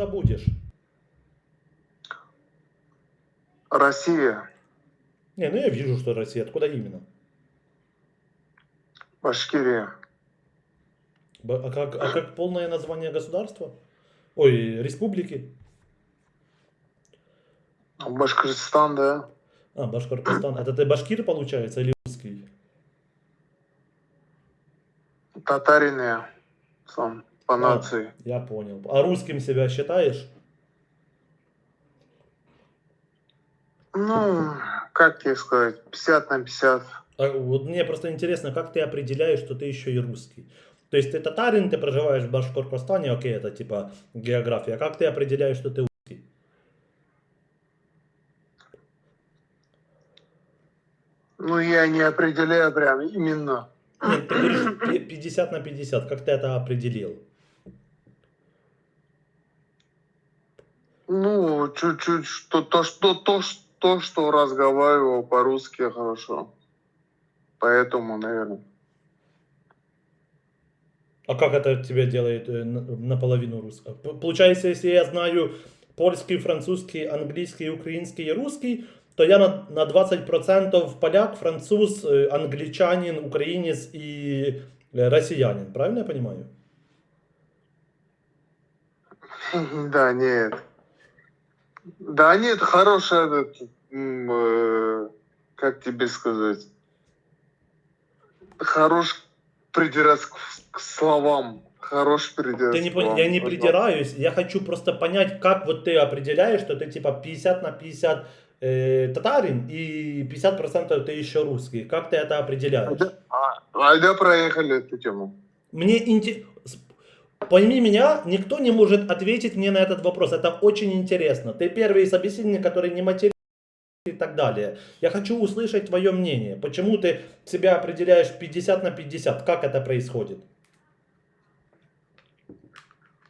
откуда будешь? Россия, Не, ну я вижу, что Россия. Откуда именно? Башкирия. А как, а как полное название государства? Ой, республики? Башкортостан, да. А, Башкортостан. Это ты башкир, получается, или русский? Татарин я сам по нации. Я понял. А русским себя считаешь? Ну, как тебе сказать, 50 на 50. А вот мне просто интересно, как ты определяешь, что ты еще и русский? То есть ты татарин, ты проживаешь в Башкортостане, окей, это типа география. Как ты определяешь, что ты русский? Ну, я не определяю прям именно. Нет, ты говоришь пи- 50 на 50. Как ты это определил? Ну, чуть-чуть, что то, что то, что, что разговаривал по-русски хорошо. Поэтому, наверное. А как это тебя делает э, на- наполовину русского? Получается, если я знаю польский, французский, английский, украинский и русский, то я на, на 20% поляк, француз, э, англичанин, украинец и э, россиянин. Правильно я понимаю? Да, нет. Да, нет, хороший этот, э, как тебе сказать, хорош придираться к, к словам. Хорош придираться Ты не, пон- я не придираюсь, я хочу просто понять, как вот ты определяешь, что ты типа 50 на 50 э, татарин и 50% ты еще русский. Как ты это определяешь? так. А, Айда проехали эту тему. Мне интересно. Пойми меня, никто не может ответить мне на этот вопрос. Это очень интересно. Ты первый собеседник, который не матерится и так далее. Я хочу услышать твое мнение. Почему ты себя определяешь 50 на 50? Как это происходит?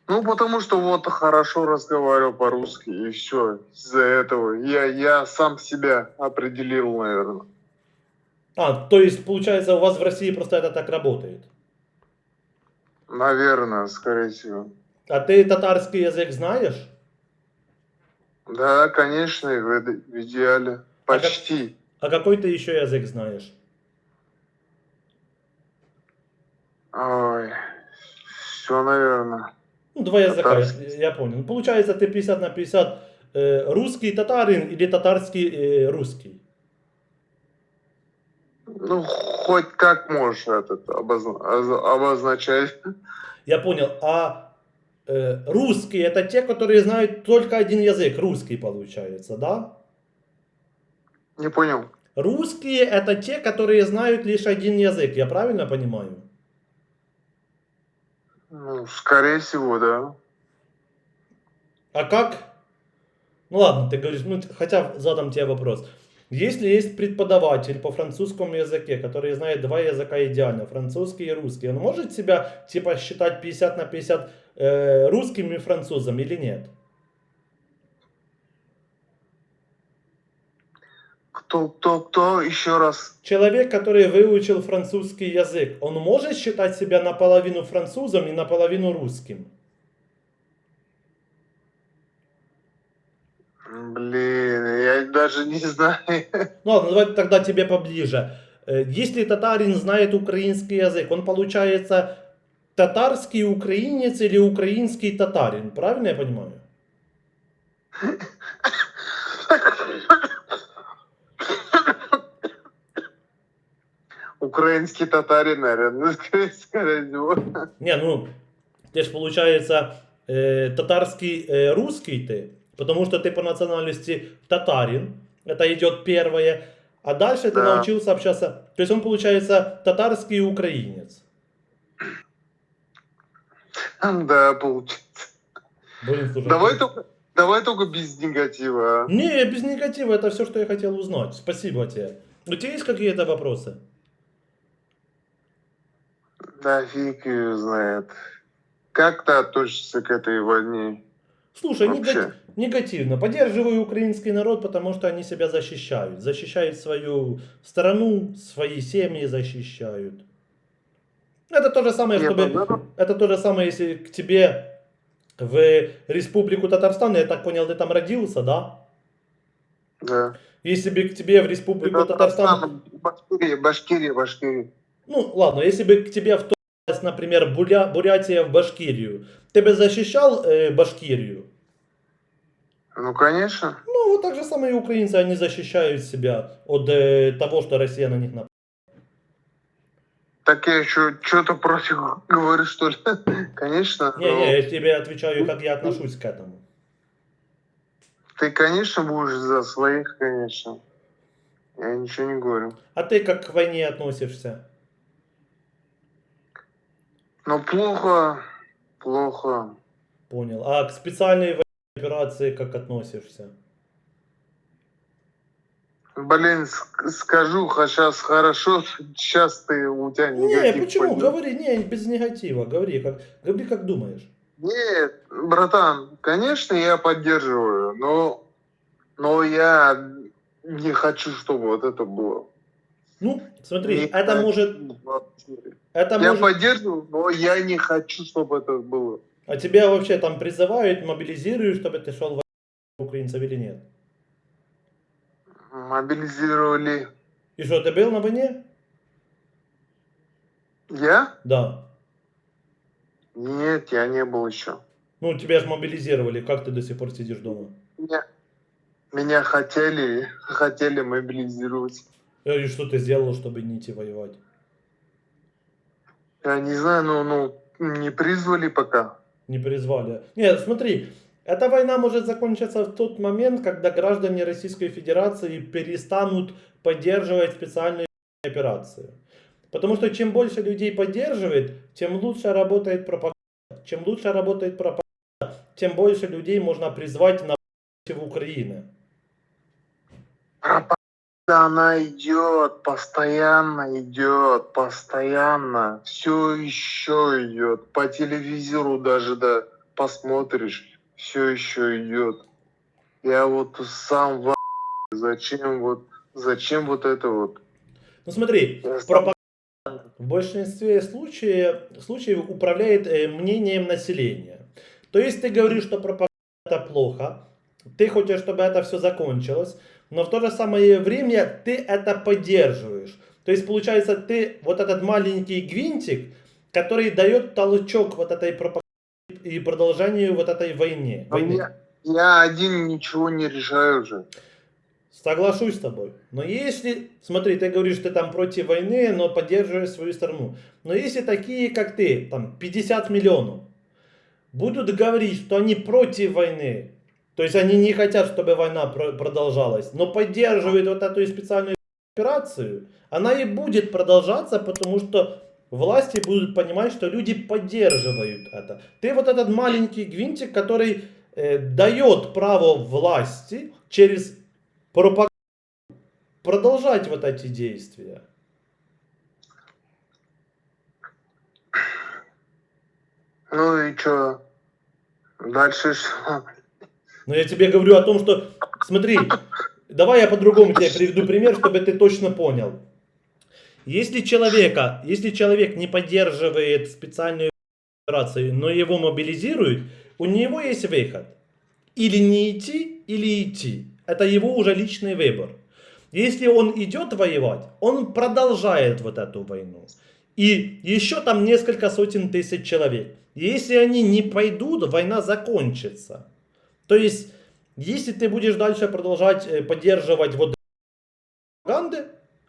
Ну, потому что вот хорошо разговаривал по-русски, и все. Из-за этого я, я сам себя определил, наверное. А, то есть, получается, у вас в России просто это так работает. Наверное, скорее всего. А ты татарский язык знаешь? Да, конечно, в, в идеале. Почти. А какой ты еще язык знаешь? Ой, все, наверное. Ну, два языка, я, Татарский. я понял. Ну, Получается, ты 50 на 50 э, русский татарин или татарский э, русский? Ну, хоть как можешь этот обозна- оз- обозначать. Я понял. А э, русские это те, которые знают только один язык, русский получается, да? Не понял. Русские это те, которые знают лишь один язык, я правильно понимаю? Ну, скорее всего, да. А как? Ну ладно, ты говоришь, ну хотя задам тебе вопрос. Если есть преподаватель по французскому языке, который знает два языка идеально, французский и русский, он может себя типа считать 50 на 50 э, русским и французом или нет? Кто, кто, кто, еще раз. Человек, который выучил французский язык, он может считать себя наполовину французом и наполовину русским? Блин, я даже не знаю. Ну давай тогда тебе поближе. Э, Если татарин знает украинский язык, он получается татарский украинец или украинский татарин, правильно я понимаю? Украинский татарин, наверное, скорее всего. Не, ну, ты же получается э, татарский э, русский ты, потому что ты по национальности татарин, это идет первое, а дальше ты научился общаться, то есть он получается татарский украинец. Да, получится. Блин, слушай, Давай только, давай только без негатива. а. Не, без негатива, это все, что я хотел узнать. Спасибо тебе. У тебя есть какие-то вопросы? Да фиг ее знает. Как ты относишься к этой войне? Слушай, нега- негативно. Поддерживаю украинский народ, потому что они себя защищают. Защищают свою страну, свои семьи защищают. Это то же самое, чтобы... ну, Это то же самое, если к тебе в Республику Татарстан, я так понял, ты там родился, да? Да. Если бы к тебе в Республику Татарстан... Башкирия, Башкирия, Башкирия. Ну, ладно, если бы к тебе вторглась, например, Буря... Бурятия в Башкирию, ты бы защищал э, Башкирию? Ну, конечно. Ну, вот так же самое и украинцы, они защищают себя от э, того, что Россия на них напала. Так я еще что-то против говорю, что ли? Конечно. но Не-не, я тебе отвечаю, как я отношусь к этому. Ты, конечно, будешь за своих, конечно. Я ничего не говорю. А ты как к войне относишься? Но плохо, плохо. Понял. А к специальной военной операции как относишься? Блин, ск- скажу сейчас хорошо, сейчас ты у тебя Не, негатив почему? пойдет. Говори, не, без негатива. Говори, как, говори, как думаешь. Нет, братан, конечно, я поддерживаю, но, но я не хочу, чтобы вот это было. Ну, смотри, Не это хочу может, вообще. это Я может, поддерживаю, но я не хочу, чтобы это было. а тебя вообще там призывают, мобилизируют, чтобы ты шел в украинцев или нет? Мобилизировали. И что, ты был на войне? Я? Да. Нет, я не был еще. Ну, тебя же мобилизировали, как ты до сих пор сидишь дома? Меня, меня хотели, хотели мобилизировать. Э, И что ты сделал, чтобы не идти воевать? Я не знаю, ну, ну, не призвали пока. Не призвали. Нет, смотри, эта война может закончиться в тот момент, когда граждане Российской Федерации перестанут поддерживать специальные операции. Потому что чем больше людей поддерживает, тем лучше работает пропаганда. Чем лучше работает пропаганда, тем больше людей можно призвать на в Украины. Пропаганда, она идет, постоянно идет, постоянно. Все еще идет. По телевизору даже, да, посмотришь, все еще идет. Я вот сам в зачем вот, зачем вот это вот? Ну смотри, Я сам- пропаганда в большинстве случаев, случаев управляет э, мнением населения. То есть ты говоришь, что пропаганда плохо, ты хочешь, чтобы это все закончилось, но в то же самое время ты это поддерживаешь. То есть получается, ты вот этот маленький гвинтик, который дает толчок вот этой пропаганде и продолжению вот этой войне. Но войны. я, я один ничего не решаю уже. Соглашусь с тобой. Но если, смотри, ты говоришь, ты там против войны, но поддерживаешь свою страну. Но если такие, как ты, там 50 миллионов, будут говорить, что они против войны, то есть они не хотят, чтобы война про- продолжалась, но поддерживают вот эту специальную операцию, она и будет продолжаться, потому что власти будут понимать, что люди поддерживают это. Ты вот этот маленький гвинтик, который э, дает право власти через пропаганду продолжать вот эти действия. Ну и что? Дальше что? Но я тебе говорю о том, что, смотри, давай я по-другому тебе приведу пример, чтобы ты точно понял. Если человека, если человек не поддерживает специальную операцию, но его мобилизируют, у него есть выход. Или не идти, или идти. Это его уже личный выбор. Если он идет воевать, он продолжает вот эту войну. И еще там несколько сотен тысяч человек. Если они не пойдут, война закончится. То есть, если ты будешь дальше продолжать э, поддерживать вот пропаганды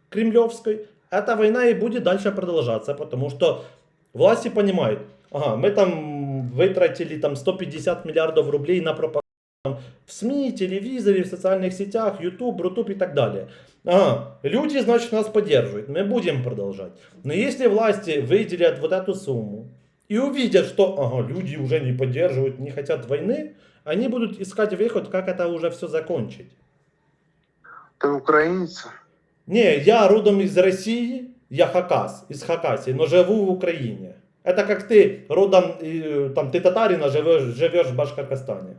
кремлевской, эта война и будет дальше продолжаться, потому что власти понимают, ага, мы там вытратили там 150 миллиардов рублей на пропаганду в СМИ, телевизоре, в социальных сетях, YouTube, Рутуб и так далее. Ага, люди, значит, нас поддерживают, мы будем продолжать. Но если власти выделят вот эту сумму и увидят, что ага, люди уже не поддерживают, не хотят войны, они будут искать выход, как это уже все закончить. Ты украинец? Не, я родом из России, я хакас, из Хакасии, но живу в Украине. Это как ты родом, э, там, ты татарин, а живешь, живешь в Башкортостане.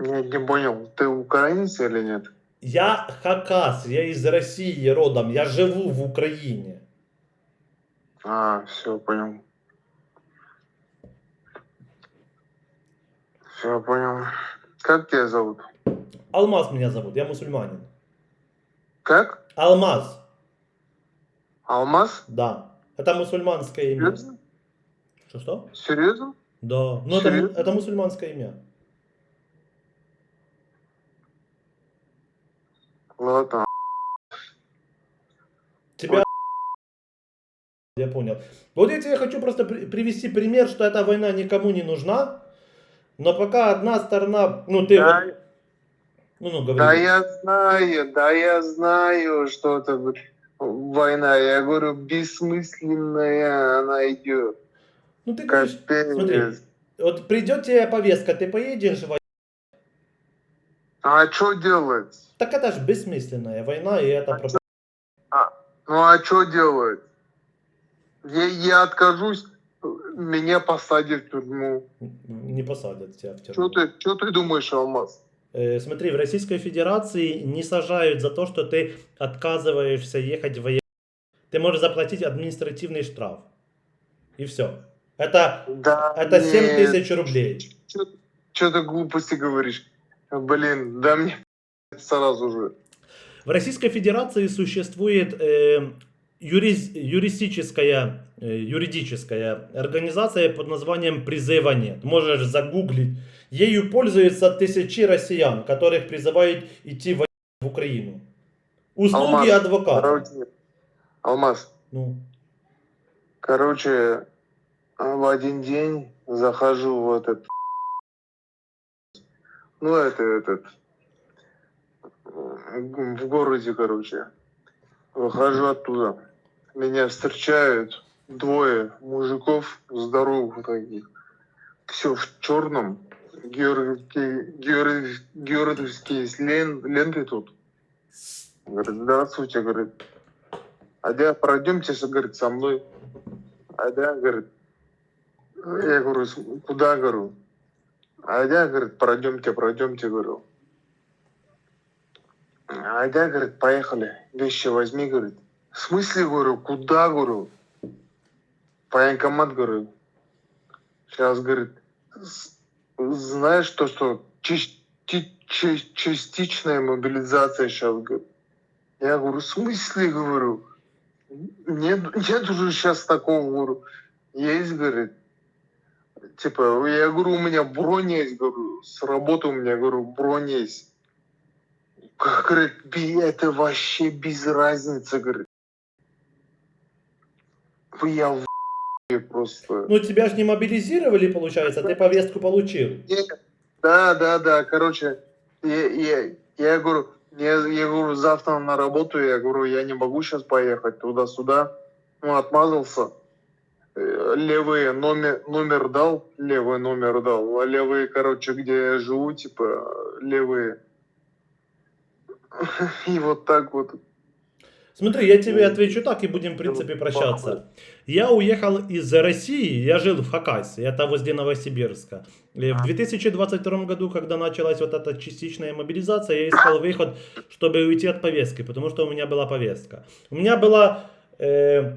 Я не понял, ты украинец или нет? Я хакас, я из России родом, я живу в Украине. А, все, понял. Все, понял. Как тебя зовут? Алмаз меня зовут, я мусульманин. Как? Алмаз, Алмаз? да. Это мусульманское имя. Серьезно? Что-что? Серьезно? Да. Ну, это, это мусульманское имя. Ладно. Тебя... Я понял. Вот я тебе хочу просто при- привести пример, что эта война никому не нужна, но пока одна сторона, ну ты Да, вот, ну, ну, говори. да я знаю, да я знаю, что это война. Я говорю, бессмысленная она идет. Ну ты говоришь, смотри. Вот придет тебе повестка, ты поедешь в А что делать? Так это ж бессмысленная война, и это А проблема. Ну а что делать? Я, я откажусь, меня посадят в тюрьму. Не посадят тебя в Что тюрьму. ты, что ты думаешь, Алмаз? Э, смотри, в Российской Федерации не сажают за то, что ты отказываешься ехать воевать. Ты можешь заплатить административный штраф. И все. Это, Да, это 7 нет. тысяч рублей. Что ты глупости говоришь? Блин, да мне сразу же. В Российской Федерации существует э, юрис- юристическая, э, юридическая организация под названием «Призыва нет». Можешь загуглить. Ею пользуются тысячи россиян, которых призывают идти в Украину. Услуги Алмаз, адвоката. Короче, Алмаз, Ну, короче, в один день захожу в этот... Ну, это этот... В городе, короче. Выхожу оттуда. Меня встречают двое мужиков здоровых таких. Все в черном. Георгиевские, Георгиев- георгиевские лен- ленты тут. Говорит, здравствуйте, говорит. Адя, пройдемте, говорит, со мной. Адя, говорит, я говорю, «С- куда, говорю? Адя, говорит, пройдемте, пройдемте, говорю. Адя, говорит, поехали, вещи возьми, говорит. В смысле, говорю, куда, говорю? Военкомат, говорю. Сейчас, говорит, «С- знаешь то, что чис- ти- чи- частичная мобилизация сейчас, говорит. Я говорю, в смысле, говорю? Нет, нет уже сейчас такого, говорю. Есть, говорит. Типа, я говорю, у меня бронь есть, говорю, с работы у меня, говорю, бронь есть. Как, говорит, «Би- это вообще без разницы, говорит. Я в просто. ну тебя же не мобилизировали, получается, ты повестку получил. Да, да, да, короче, я, я, я говорю, я, я говорю, завтра на работу, я говорю, я не могу сейчас поехать туда-сюда. Ну, отмазался. Э, Левый номер, номер дал, левый номер дал, а левые, короче, где я живу, типа, левые. И вот так вот. Смотри, я тебе отвечу так и будем, в принципе, прощаться. Я уехал из России, я жил в Хакасии, это возле Новосибирска. И в 2022 году, когда началась вот эта частичная мобилизация, я искал выход, чтобы уйти от повестки, потому что у меня была повестка. У меня была э,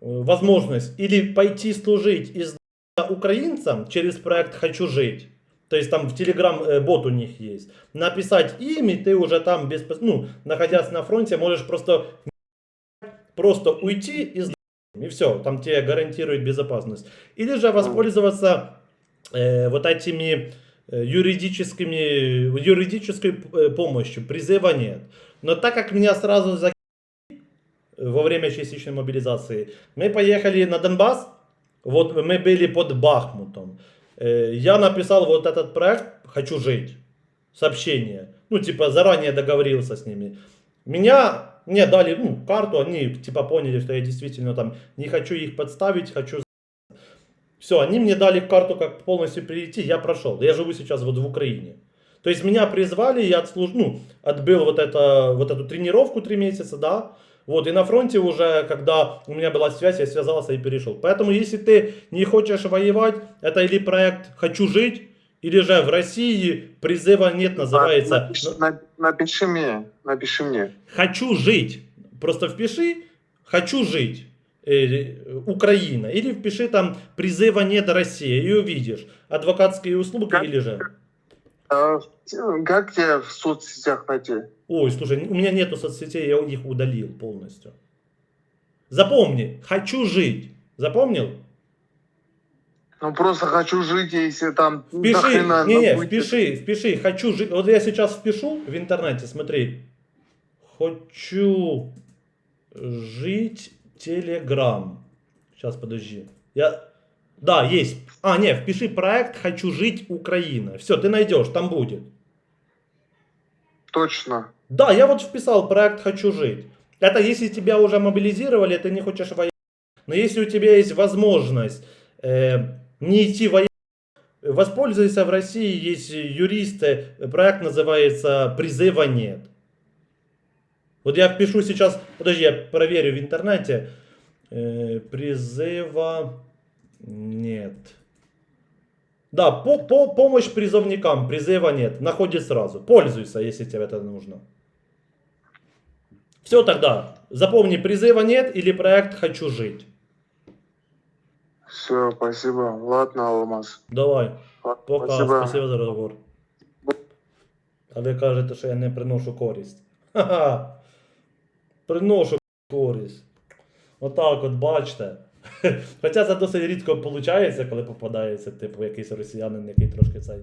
возможность или пойти служить из украинцам через проект «Хочу жить», то есть там в Телеграм э, бот у них есть. Написать им, и ты уже там, без, ну, находясь на фронте, можешь просто, просто уйти и. И все, там тебе гарантирует безопасность. Или же воспользоваться э, вот этими э, юридическими, юридической э, помощью. Призыва нет. Но так как меня сразу за во время частичной мобилизации, мы поехали на Донбасс, вот мы были под Бахмутом. Э, Я написал вот этот проект «Хочу жить». Сообщение. Ну, типа, заранее договорился с ними. Меня, мне дали ну, карту, они типа поняли, что я действительно там не хочу их подставить, хочу... Все, они мне дали карту, как полностью перейти, я прошел. Я живу сейчас вот в Украине. То есть меня призвали, я отслуж... ну, отбил вот, это, вот эту тренировку три месяца, да, вот, и на фронте уже, когда у меня была связь, я связался и перешел. Поэтому, если ты не хочешь воевать, это или проект «Хочу жить», или же в России призыва нет, называется Напиши, на- напиши мне, напиши мне. «Хочу жить». Просто впиши «Хочу жить». э, Украина, или впиши там призыва нет Россия, и увидишь адвокатские услуги Как? или же. А, как тебя в соцсетях найти? Ой, слушай, у меня нету соцсетей, я их удалил полностью. Запомни, хочу жить. Запомнил? Ну просто хочу жить, если там Впиши, не, не, впиши, впиши, хочу жить. Вот я сейчас впишу в интернете, смотри. Хочу жить Телеграм. Сейчас, подожди. Я... Да, есть. А, не, впиши проект «Хочу жить Украина». Все, ты найдешь, там будет. Точно. Да, я вот вписал проект «Хочу жить». Это если тебя уже мобилизировали, ты не хочешь воевать. Но если у тебя есть возможность э, не идти воевать, воспользуйся в России, есть юристы, проект называется «Призыва нет». Вот я впишу сейчас, подожди, я проверю в интернете. Э, призыва нет. Да, по, по, помощь призывникам, призыва нет. Находит сразу. Пользуйся, если тебе это нужно. Все тогда. Запомни, призыва нет или проект «Хочу жить». Все, спасибо. Ладно, Алмаз. Давай. Пока. Спасибо. Спасибо за розговор. А ви кажете, що я не приношу користь. Ха-ха. Приношу користь. Отак от бачите. Хоча це досить рідко виходить, коли попадається, типу, якийсь росіянин, який трошки цей.